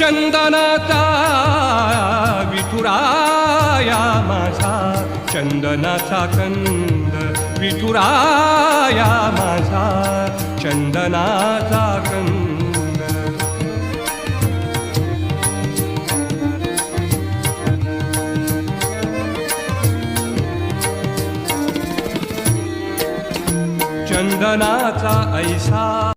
चंदनाचा विठुराया माझा चंदनाचा कंद विठुराया माझा चंदनाचा कंद. चंदनाचा ऐसा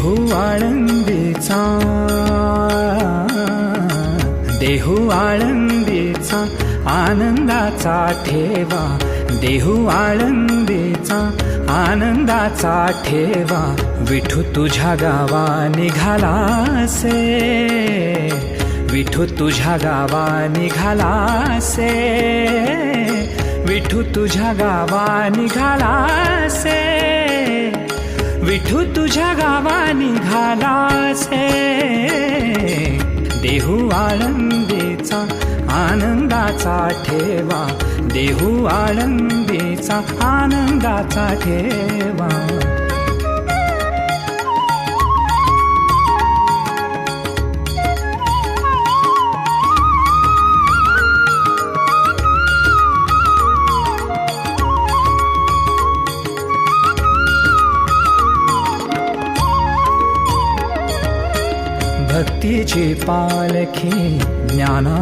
देहू आळंदीचा. देहू आळंदीचा आनंदाचा ठेवा. देहू आळंदीचा आनंदाचा ठेवा. विठू तुझ्या गावा निघालासे. विठू तुझ्या गावा निघालासे. विठू तुझ्या गावा निघालासे. विठू तुझ्या गावा निघालासे देहू आळंदीचा आनंदाचा ठेवा. देहू आळंदीचा आनंदाचा ठेवा. भक्तीची पालखी ज्ञाना